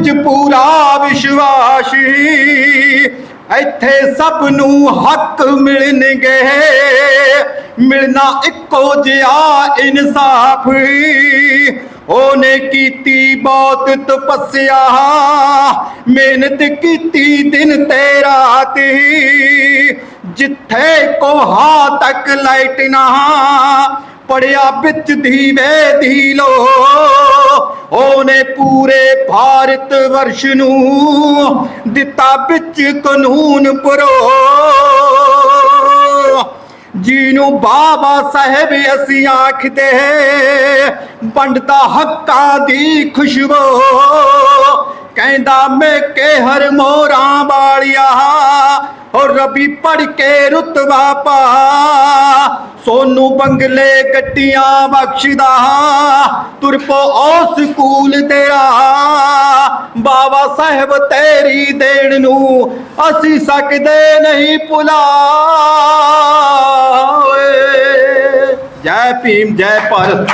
ਵਿੱਚ ਪੂਰਾ ਵਿਸ਼ਵਾਸ। ਇੱਥੇ ਸਭ ਨੂੰ ਹੱਕ ਮਿਲਣਗੇ। ਮਿਲਣਾ ਇੱਕੋ ਜਿਹਾ ਇਨਸਾਫ। ਉਹਨੇ ਕੀਤੀ ਬਹੁਤ ਤਪੱਸਿਆ। ਮਿਹਨਤ ਕੀਤੀ ਦਿਨ ਤੇ ਰਾਤ। ਜਿੱਥੇ ਕੋਹਾ ਤੱਕ ਲਾਈਟ ਨਾ। ਪੜਿਆ ਵਿੱਚ ਦੀਵੇ ਦੀ ਲੋ। ਉਹਨੇ ਪੂਰੇ ਭਾਰਤ ਵਰਸ਼ ਨੂੰ ਦਿੱਤਾ ਵਿੱਚ ਕਾਨੂੰਨ ਪਰੋ। ਜਿਹਨੂੰ ਬਾਬਾ ਸਾਹਿਬ ਅਸੀਂ ਆਖਦੇ ਵੰਡਦਾ ਹੱਕਾਂ ਦੀ ਖੁਸ਼ਬੋ। ਕਹਿੰਦਾ ਮੈਂ ਕੇ ਹਰ ਮੋਰਾਂ ਵਾਲਿਆ ਔਰ ਰਬੀ ਪੜ ਕੇ ਰੁਤਬਾ ਪਾ। ਸੋਨੂੰ ਬੰਗਲੇ ਗੱਡੀਆਂ ਬਖਸ਼ਦਾ। ਤੁਰਪੋ ਉਹ ਸਕੂਲ ਤੇਰਾ, ਬਾਬਾ ਸਾਹਿਬ ਤੇਰੀ ਦੇਣ ਨੂੰ ਅਸੀਂ ਸਕਦੇ ਨਹੀਂ ਭੁਲਾ। ਜੈ ਭੀਮ, ਜੈ ਭਾਰਤ।